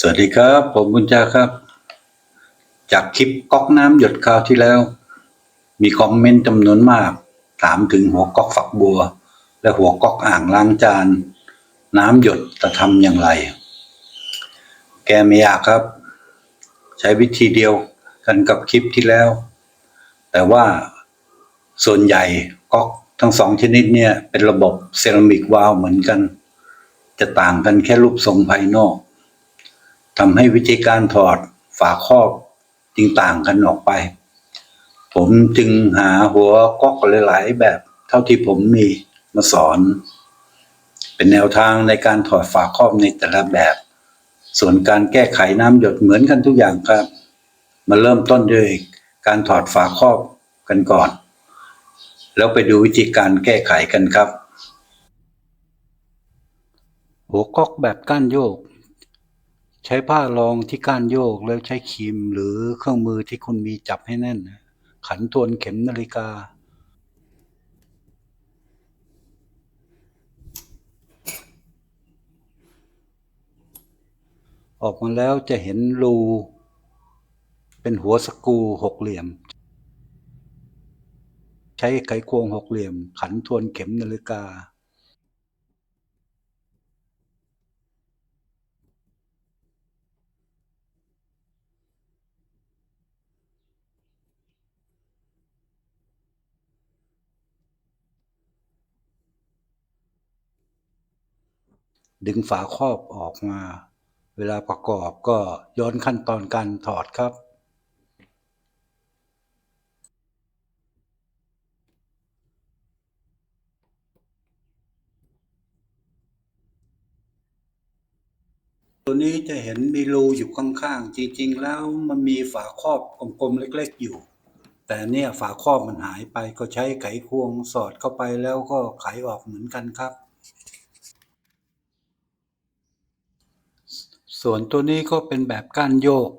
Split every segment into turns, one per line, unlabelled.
สวัสดีครับ ผมบุญจาครับ จากคลิปก๊อกน้ำหยดคราวที่แล้ว มีคอมเมนต์จำนวนมาก ถามถึงหัวก๊อกฝักบัว และหัวก๊อกอ่างล้างจาน น้ำหยดจะทำอย่างไร แกไม่ยากครับ ใช้วิธีเดียวกันกับคลิปที่แล้ว แต่ว่าส่วนใหญ่ก๊อกทั้งสองชนิดเนี่ยเป็นระบบเซรามิกวาล์วเหมือนกัน จะต่างกันแค่รูปทรงภายนอก ทำให้วิธีการถอดฝาครอบจึงต่างกันออกไป ผมจึงหาหัวก๊อกหลาย ๆ แบบเท่าที่ผมมีมาสอน เป็นแนวทางในการถอดฝาครอบในแต่ละแบบ ส่วนการแก้ไขน้ำหยดเหมือนกันทุกอย่างครับ มาเริ่มต้นด้วยการถอดฝาครอบกันก่อน แล้วไปดูวิธีการแก้ไขกันครับ หัวก๊อกแบบก้านโยก ใช้ผ้ารองที่ก้านโยกแล้วใช้ครีมหรือเครื่องมือที่คุณมีจับให้แน่น ขันทวนเข็มนาฬิกา ออกมาแล้วจะเห็นรูเป็นหัวสกูหกเหลี่ยม ใช้ไขควงหกเหลี่ยม ขันทวนเข็มนาฬิกา ดึงฝาครอบออกมา เวลาประกอบก็ย้อนขั้นตอนการถอดครับตัวนี้จะเห็นมีรูอยู่ข้างๆ จริงๆ แล้วมันมีฝาครอบกลมๆ เล็กๆ อยู่ แต่เนี่ยฝาครอบมันหายไปก็ใช้ไขควงสอดเข้าไปแล้วก็ไขออกเหมือนกันครับ ส่วนตัวนี้ก็เป็นแบบก้านโยก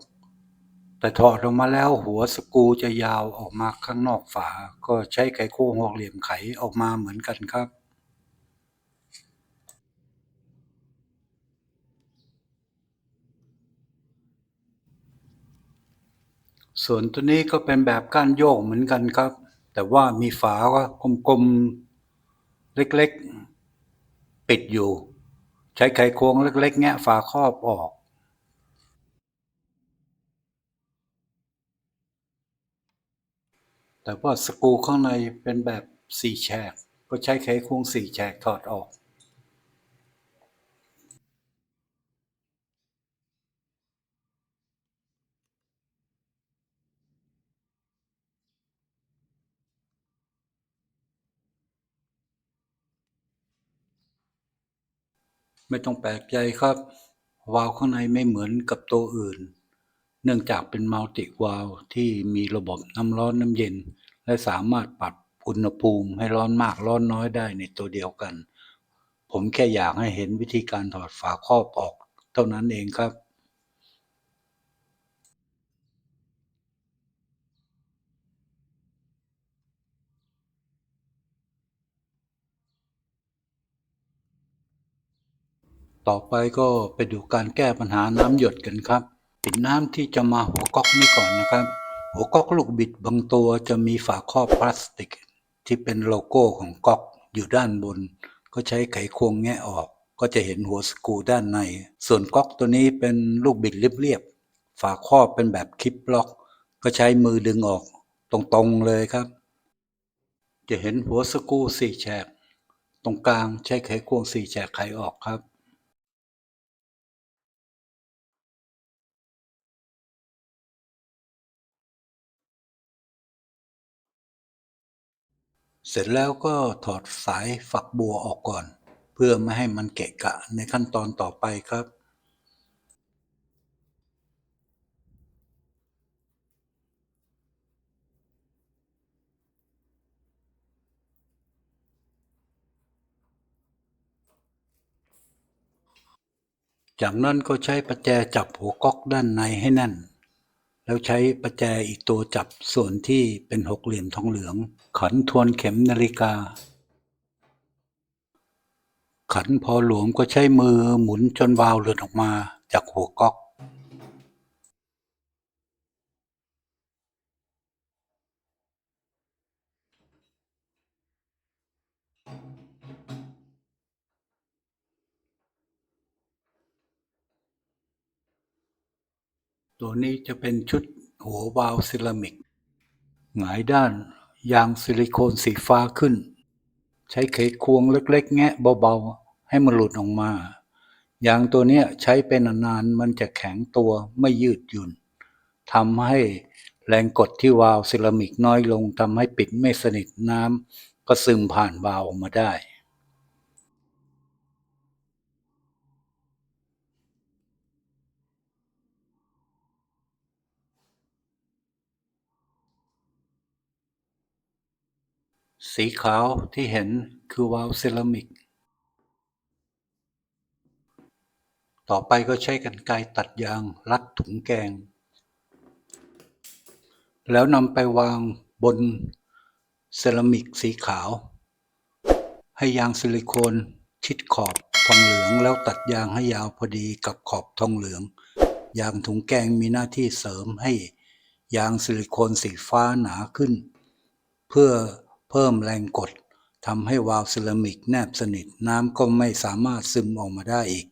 แต่ถอดออกมาแล้วหัวสกูจะยาวออกมาข้างนอกฝา ก็ใช้ไขควงหกเหลี่ยมไขออกมาเหมือนกันครับส่วนตัวนี้ก็เป็นแบบก้านโยกเหมือนกันครับ แต่ว่ามีฝาก็กลมๆ เล็กๆ ปิดอยู่ ใช้ไขควงเล็กๆ แงะฝาครอบออก แต่ว่าสกูข้างในเป็นแบบสี่แฉก ก็ใช้ไขควงสี่แฉกถอดออกไม่ต้องแปลกใจครับ วาล์วข้างในไม่เหมือนกับตัวอื่น เนื่องจากเป็นมัลติวาล์วที่มีระบบน้ำร้อนน้ำเย็น และสามารถปรับอุณหภูมิให้ร้อนมากร้อนน้อยได้ในตัวเดียวกัน ผมแค่อยากให้เห็นวิธีการถอดฝาครอบออก เท่านั้นเองครับต่อไปก็ไปดูการแก้ปัญหาน้ำหยดกันครับ ปิดน้ำที่จะมาหัวก๊อกนี้ก่อนนะครับ หัวก๊อกลูกบิดบางตัวจะมีฝาครอบพลาสติก ที่เป็นโลโก้ของก๊อกอยู่ด้านบน ก็ใช้ไขควงแงะออก ก็จะเห็นหัวสกูด้านใน ส่วนก๊อกตัวนี้เป็นลูกบิดเรียบๆฝาครอบเป็นแบบคลิปล็อก ก็ใช้มือดึงออกตรงๆเลยครับ จะเห็นหัวสกูสี่แฉกตรงกลางใช้ไขควงสี่แฉกไขออกครับ เสร็จแล้วก็ถอดสายฝักบัวออกก่อน เพื่อไม่ให้มันเกะกะในขั้นตอนต่อไปครับจากนั้นก็ใช้ประแจจับหัวก๊อกด้านในให้แน่น แล้วใช้ประแจอีกตัวจับส่วนที่เป็นหกเหลี่ยมทองเหลือง ขันทวนเข็มนาฬิกา ขันพอหลวมก็ใช้มือหมุนจนวาล์วหลุดออกมาจากหัวก๊อก ตัวนี้จะเป็นชุดหัววาล์วเซรามิก หงายด้านยางซิลิโคนสีฟ้าขึ้น ใช้ไขควงเล็กๆ แงะเบาๆ ให้มันหลุดออกมา ยางตัวนี้ใช้เป็นนานๆมันจะแข็งตัวไม่ยืดหยุ่นทำให้แรงกดที่วาล์วเซรามิกน้อยลงทำให้ปิดไม่สนิทน้ำก็ซึมผ่านวาล์วออกมาได้ สีขาวที่เห็นคือวาล์วเซรามิก ต่อไปก็ใช้กรรไกตัดยางรัดถุงแกง แล้วนำไปวางบนเซรามิกสีขาว ให้ยางซิลิโคนชิดขอบทองเหลืองแล้วตัดยางให้ยาวพอดีกับขอบทองเหลือง ยางถุงแกงมีหน้าที่เสริมให้ยางซิลิโคนสีฟ้าหนาขึ้น เพื่อ พิ่มแรงกดทำให้วาล์วเซรามิกแนบสนิทน้ำก็ไม่สามารถซึมออกมาได้อีก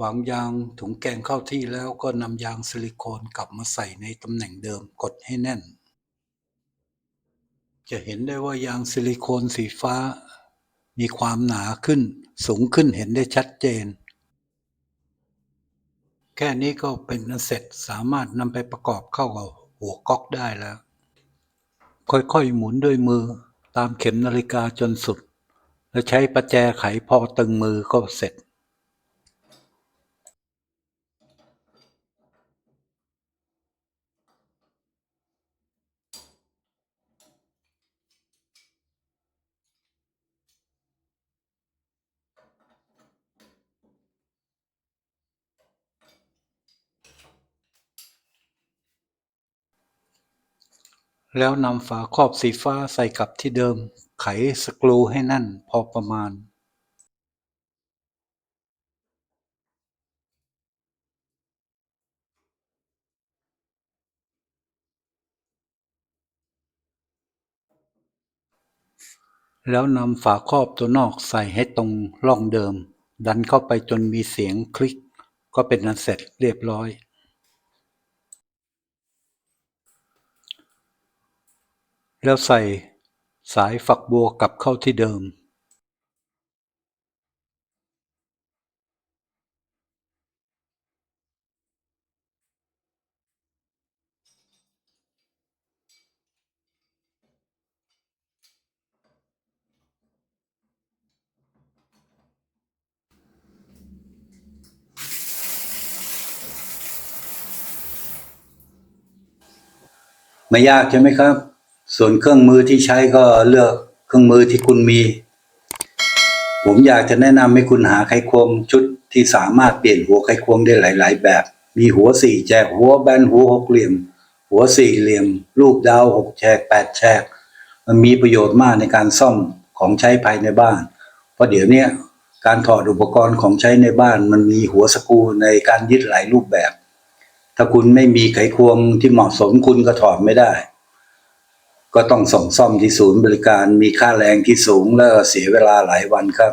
วางยางถุงแกงเข้าที่แล้วก็นำยางซิลิโคนกลับมาใส่ในตำแหน่งเดิมกดให้แน่น จะเห็นได้ว่ายางซิลิโคนสีฟ้า มีความหนาขึ้น สูงขึ้นเห็นได้ชัดเจน แค่นี้ก็เป็นอันเสร็จสามารถนำไปประกอบเข้ากับหัวก๊อกได้แล้ว ค่อยๆหมุนด้วยมือตามเข็มนาฬิกาจนสุด แล้วใช้ประแจไขพอตึงมือก็เสร็จ แล้วนำฝาครอบสีฟ้าใส่กลับที่เดิม ไขสกรูให้แน่นพอประมาณแล้วนำฝาครอบตัวนอกใส่ให้ตรงร่องเดิม ดันเข้าไปจนมีเสียงคลิก ก็เป็นอันเสร็จเรียบร้อย แล้วใส่สายฝักบัวกลับเข้าที่เดิมไม่ยากใช่ไหมครับ ส่วนเครื่องมือที่ใช้ก็เลือกเครื่องมือที่คุณมี ผมอยากจะแนะนำให้คุณหาไขควงชุดที่สามารถเปลี่ยนหัวไขควงได้หลาย ๆ แบบ มีหัวสี่แฉกหัวแบนหัวหกเหลี่ยม หัวสี่เหลี่ยม รูปดาวหกแฉกแปดแฉกมันมีประโยชน์มากในการซ่อมของใช้ภายในบ้าน เพราะเดี๋ยวนี้การถอดอุปกรณ์ของใช้ในบ้าน มันมีหัวสกูในการยึดหลายรูปแบบ ถ้าคุณไม่มีไขควงที่เหมาะสมคุณก็ถอดไม่ได้ ก็ต้องส่งซ่อมที่ศูนย์บริการมีค่าแรงที่สูงแล้วเสียเวลาหลายวันครับ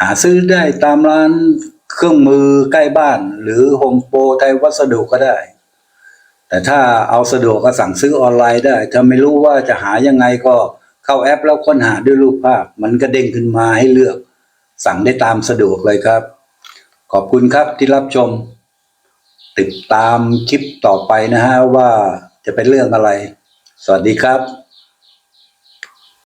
หาซื้อได้ตามร้านเครื่องมือใกล้บ้าน หรือโฮมโปรไทยวัสดุก็ได้ แต่ถ้าเอาสะดวกก็สั่งซื้อออนไลน์ได้ ถ้าไม่รู้ว่าจะหายังไงก็เข้าแอปแล้วค้นหาด้วยรูปภาพ มันก็เด้งขึ้นมาให้เลือก สั่งได้ตามสะดวกเลยครับ ขอบคุณครับที่รับชม ติดตามคลิปต่อไปนะฮะว่าจะเป็นเรื่องอะไร สวัสดีครับ